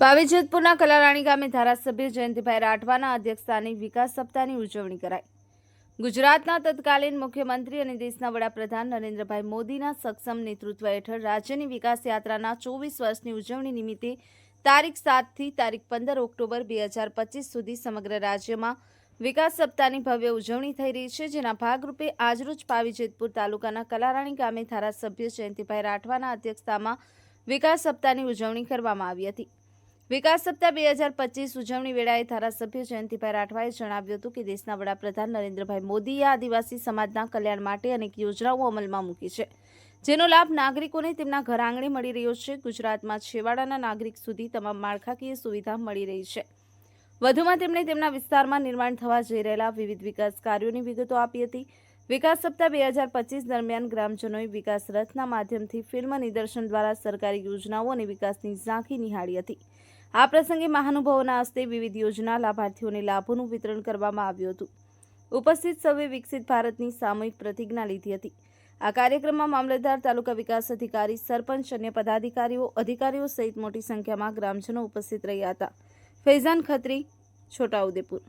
પાવી જેતપુરના કલારાણી ગામે ધારાસભ્ય જયંતિભાઈ રાઠવાના અધ્યક્ષસ્થાને વિકાસ સપ્તાહની ઉજવણી કરાઈ. ગુજરાતના તત્કાલીન મુખ્યમંત્રી અને દેશના વડાપ્રધાન નરેન્દ્રભાઈ મોદીના સક્ષમ નેતૃત્વ હેઠળ રાજ્યની વિકાસ યાત્રાના ચોવીસ વર્ષની ઉજવણી નિમિત્તે તારીખ સાતથી તારીખ પંદર ઓક્ટોબર બે હજાર પચીસ સુધી સમગ્ર રાજ્યમાં વિકાસ સપ્તાહની ભવ્ય ઉજવણી થઈ રહી છે, જેના ભાગરૂપે આજરોજ પાવીજેતપુર તાલુકાના કલારાણી ગામે ધારાસભ્ય જયંતિભાઈ રાઠવાના અધ્યક્ષતામાં વિકાસ સપ્તાહની ઉજવણી કરવામાં આવી હતી. વિકાસ સપ્તાહ બે હજાર પચીસ ઉજવણી વેળાએ ધારાસભ્ય જયંતિભાઈ રાઠવાએ જણાવ્યું હતું કે દેશના વડાપ્રધાન નરેન્દ્રભાઈ મોદીએ આદિવાસી સમાજના કલ્યાણ માટે અનેક યોજનાઓ અમલમાં મૂકી છે, જેનો લાભ નાગરિકોને તેમના ઘર આંગણે મળી રહ્યો છે. ગુજરાતમાં છેવાડાના નાગરિક સુધી તમામ માળખાકીય સુવિધા મળી રહી છે. વધુમાં તેમણે તેમના વિસ્તારમાં નિર્માણ થવા જઈ રહેલા વિવિધ વિકાસ કાર્યોની વિગતો આપી હતી. વિકાસ સપ્તાહ બે હજાર પચીસ દરમિયાન ગ્રામજનોએ વિકાસ રથના માધ્યમથી ફિલ્મ નિદર્શન દ્વારા સરકારી યોજનાઓ અને વિકાસની ઝાંખી નિહાળી હતી. આ પ્રસંગે મહાનુભાવોના હસ્તે વિવિધ યોજના લાભાર્થીઓને લાભોનું વિતરણ કરવામાં આવ્યું હતું. ઉપસ્થિત સૌએ વિકસિત ભારતની સામૂહિક પ્રતિજ્ઞા લીધી હતી. આ કાર્યક્રમમાં મામલતદાર, તાલુકા વિકાસ અધિકારી, સરપંચ અન્ય પદાધિકારીઓ, અધિકારીઓ સહિત મોટી સંખ્યામાં ગ્રામજનો ઉપસ્થિત રહ્યા હતા. ફૈઝાન ખત્રી, છોટાઉદેપુર.